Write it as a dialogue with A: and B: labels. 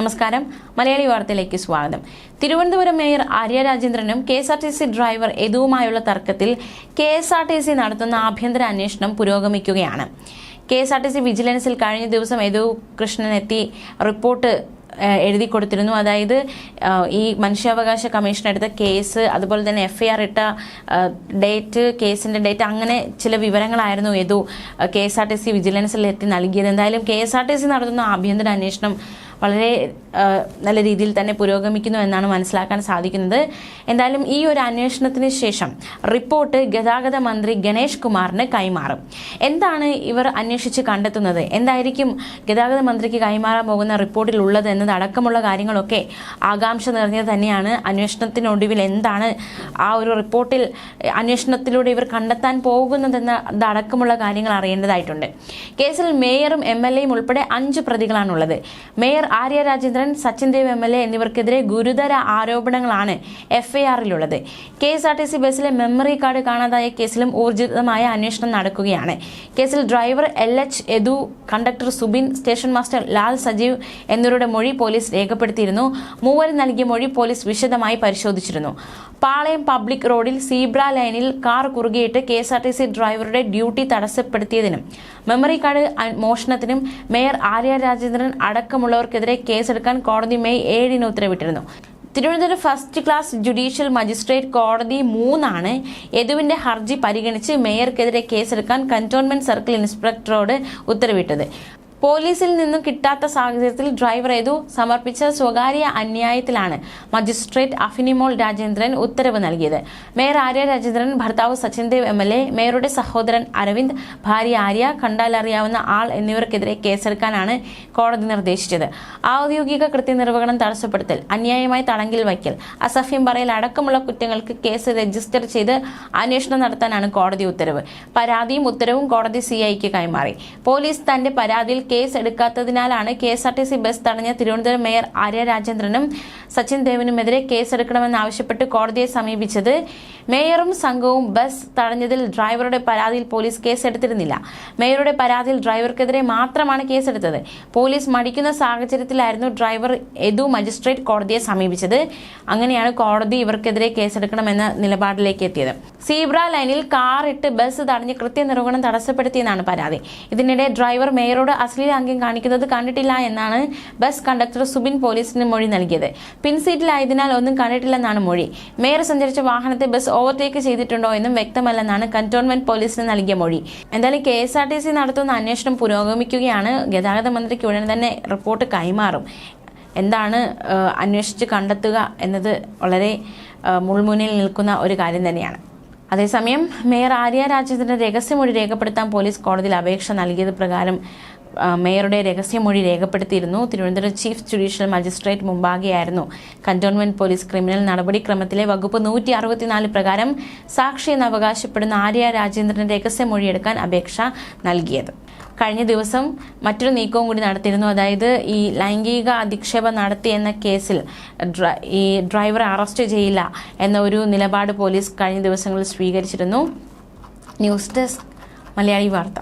A: നമസ്കാരം. മലയാളി വാർത്തയിലേക്ക് സ്വാഗതം. Thiruvananthapuram mayor Arya രാജേന്ദ്രനും K S R T C driver യദുവുമായുള്ള തർക്കത്തിൽ K S R T C നടത്തുന്ന ആഭ്യന്തര അന്വേഷണം പുരോഗമിക്കുകയാണ്. K S R T C വിജിലൻസിൽ കഴിഞ്ഞ ദിവസം യദു കൃഷ്ണൻ എത്തി റിപ്പോർട്ട് എഴുതി കൊടുത്തിരുന്നു. അതായത് ഈ മനുഷ്യാവകാശ കമ്മീഷൻ എടുത്ത കേസ് അതുപോലെ തന്നെ എഫ് ഐ ആർ ഇട്ട ഡേറ്റ് കേസിന്റെ ഡേറ്റ് അങ്ങനെ ചില വിവരങ്ങളായിരുന്നു Yadu K S R T C വിജിലൻസിൽ എത്തി നൽകിയത്. എന്തായാലും K S R T C നടത്തുന്ന ആഭ്യന്തര അന്വേഷണം വളരെ നല്ല രീതിയിൽ തന്നെ പുരോഗമിക്കുന്നു എന്നാണ് മനസ്സിലാക്കാൻ സാധിക്കുന്നത്. എന്തായാലും ഈ ഒരു അന്വേഷണത്തിന് ശേഷം റിപ്പോർട്ട് ഗതാഗത മന്ത്രി ഗണേഷ് കുമാറിന് കൈമാറും. എന്താണ് ഇവർ അന്വേഷിച്ച് കണ്ടെത്തുന്നത്? എന്തായിരിക്കും ഗതാഗത മന്ത്രിക്ക് കൈമാറാൻ പോകുന്ന റിപ്പോർട്ടിൽ ഉള്ളത് എന്നത് അടക്കമുള്ള കാര്യങ്ങളൊക്കെ ആകാംക്ഷ നിറഞ്ഞത് തന്നെയാണ്. അന്വേഷണത്തിനൊടുവിൽ എന്താണ് ആ ഒരു റിപ്പോർട്ടിൽ അന്വേഷണത്തിലൂടെ ഇവർ കണ്ടെത്താൻ പോകുന്നതെന്ന അടക്കമുള്ള കാര്യങ്ങൾ അറിയേണ്ടതായിട്ടുണ്ട്. കേസിൽ മേയറും എം എൽ എയും ഉൾപ്പെടെ അഞ്ച് പ്രതികളാണുള്ളത്. Mayor Arya Rajendran Sachin Dev M L A എന്നിവർക്കെതിരെ ഗുരുതര ആരോപണങ്ങളാണ് F I ആറിലുള്ളത് K S R T C ബസ്സിലെ മെമ്മറി കാർഡ് കാണാതായ കേസിലും ഊർജിതമായ അന്വേഷണം നടക്കുകയാണ്. കേസിൽ driver L H Yadu conductor Subin station master Lal Sajeev എന്നിവരുടെ മൊഴി പോലീസ് രേഖപ്പെടുത്തിയിരുന്നു. മൂവരും നൽകിയ മൊഴി പോലീസ് വിശദമായി പരിശോധിച്ചിരുന്നു. പാളയം പബ്ലിക് റോഡിൽ സീബ്ര ലൈനിൽ car കുറുകിയിട്ട് K S R T C ഡ്രൈവറുടെ ഡ്യൂട്ടി തടസ്സപ്പെടുത്തിയതിനും മെമ്മറി കാർഡ് മോഷണത്തിനും മേയർ ആര്യ രാജേന്ദ്രൻ അടക്കമുള്ളവർക്കെതിരെ കേസെടുക്കാൻ കോടതി മെയ് ഏഴിന് ഉത്തരവിട്ടിരുന്നു. Thiruvananthapuram first class judicial magistrate കോടതി മൂന്നാണ് യദുവിന്റെ ഹർജി പരിഗണിച്ച് മേയർക്കെതിരെ കേസെടുക്കാൻ കന്റോൺമെന്റ് സർക്കിൾ ഇൻസ്പെക്ടറോട് ഉത്തരവിട്ടത്. പോലീസിൽ നിന്നും കിട്ടാത്ത സാഹചര്യത്തിൽ ഡ്രൈവർ ഏതു സമർപ്പിച്ച സ്വകാര്യ അന്യായത്തിലാണ് മജിസ്ട്രേറ്റ് അഫിനിമോൾ രാജേന്ദ്രൻ ഉത്തരവ് നൽകിയത്. മേയർ ആര്യ രാജേന്ദ്രൻ ഭർത്താവ് Sachin Dev M L A മേയറുടെ സഹോദരൻ അരവിന്ദ് ഭാര്യ ആര്യ കണ്ടാലറിയാവുന്ന ആൾ എന്നിവർക്കെതിരെ കേസെടുക്കാനാണ് കോടതി നിർദ്ദേശിച്ചത്. ഔദ്യോഗിക കൃത്യനിർവഹണം തടസ്സപ്പെടുത്തൽ അന്യായമായി തടങ്കിൽ വയ്ക്കൽ അസഫ്യം പറയൽ അടക്കമുള്ള കുറ്റങ്ങൾക്ക് കേസ് രജിസ്റ്റർ ചെയ്ത് അന്വേഷണം നടത്താനാണ് കോടതി ഉത്തരവ്. പരാതിയും ഉത്തരവും കോടതി സിഐക്ക് കൈമാറി. പോലീസ് തന്റെ പരാതിയിൽ case എടുക്കാത്തതിനാലാണ് K S R T C bus തടഞ്ഞ തിരുവനന്തപുരം മേയർ ആര്യ രാജേന്ദ്രനും സച്ചിൻ ദേവനുമെതിരെ കേസെടുക്കണമെന്നാവശ്യപ്പെട്ട് കോടതിയെ സമീപിച്ചത്. മേയറും സംഘവും ബസ് തടഞ്ഞതിൽ ഡ്രൈവറുടെ പരാതിയിൽ പോലീസ് കേസെടുത്തിരുന്നില്ല. മേയറുടെ പരാതിയിൽ ഡ്രൈവർക്കെതിരെ മാത്രമാണ് കേസെടുത്തത്. പോലീസ് മടിക്കുന്ന സാഹചര്യത്തിലായിരുന്നു ഡ്രൈവർ യദു മജിസ്ട്രേറ്റ് കോടതിയെ സമീപിച്ചത്. അങ്ങനെയാണ് കോടതി ഇവർക്കെതിരെ കേസെടുക്കണമെന്ന നിലപാടിലേക്ക് എത്തിയത്. സീബ്ര ലൈനിൽ കാർ ഇട്ട് ബസ് തടഞ്ഞ് കൃത്യനിർവഹണം തടസ്സപ്പെടുത്തിയെന്നാണ് പരാതി. ഇതിനിടെ ഡ്രൈവർ മേയറോട് അശ്ലീലാംഗ്യം കാണിക്കുന്നത് കണ്ടിട്ടില്ല എന്നാണ് ബസ് കണ്ടക്ടർ സുബിൻ പോലീസിന് മൊഴി നൽകിയത്. പിൻസീറ്റിലായതിനാൽ ഒന്നും കണ്ടിട്ടില്ലെന്നാണ് മൊഴി. മേയർ സഞ്ചരിച്ച വാഹനത്തെ ബസ് ഓവർടേക്ക് ചെയ്തിട്ടുണ്ടോ എന്നും വ്യക്തമല്ലെന്നാണ് കന്റോൺമെന്റ് പോലീസിന് നൽകിയ മൊഴി. എന്തായാലും K S R T C നടത്തുന്ന അന്വേഷണം പുരോഗമിക്കുകയാണ്. ഗതാഗത മന്ത്രിക്ക് ഉടൻ തന്നെ റിപ്പോർട്ട് കൈമാറും. എന്താണ് അന്വേഷിച്ച് കണ്ടെത്തുക എന്നത് വളരെ മുൾമുനിൽ നിൽക്കുന്ന ഒരു കാര്യം തന്നെയാണ്. അതേസമയം മേയർ ആര്യ രാജേന്ദ്രൻ രഹസ്യമൊഴി രേഖപ്പെടുത്താൻ പോലീസ് കോടതിയിൽ അപേക്ഷ നൽകിയത് പ്രകാരം മേയറുടെ രഹസ്യമൊഴി രേഖപ്പെടുത്തിയിരുന്നു. തിരുവനന്തപുരം ചീഫ് ജുഡീഷ്യൽ മജിസ്ട്രേറ്റ് മുമ്പാകെയായിരുന്നു. കന്റോൺമെന്റ് പോലീസ് ക്രിമിനൽ നടപടിക്രമത്തിലെ വകുപ്പ് നൂറ്റി അറുപത്തിനാല് പ്രകാരം സാക്ഷിയെന്ന് അവകാശപ്പെടുന്ന ആര്യ രാജേന്ദ്രൻ രഹസ്യമൊഴിയെടുക്കാൻ അപേക്ഷ നൽകിയത്. കഴിഞ്ഞ ദിവസം മറ്റൊരു നീക്കവും കൂടി നടത്തിയിരുന്നു. അതായത് ഈ ലൈംഗിക അധിക്ഷേപം നടത്തി എന്ന കേസിൽ ഈ ഡ്രൈവറെ അറസ്റ്റ് ചെയ്യില്ല എന്ന ഒരു നിലപാട് പോലീസ് കഴിഞ്ഞ ദിവസങ്ങളിൽ സ്വീകരിച്ചിരുന്നു. ന്യൂസ് ഡെസ്ക് മലയാളി വാർത്ത.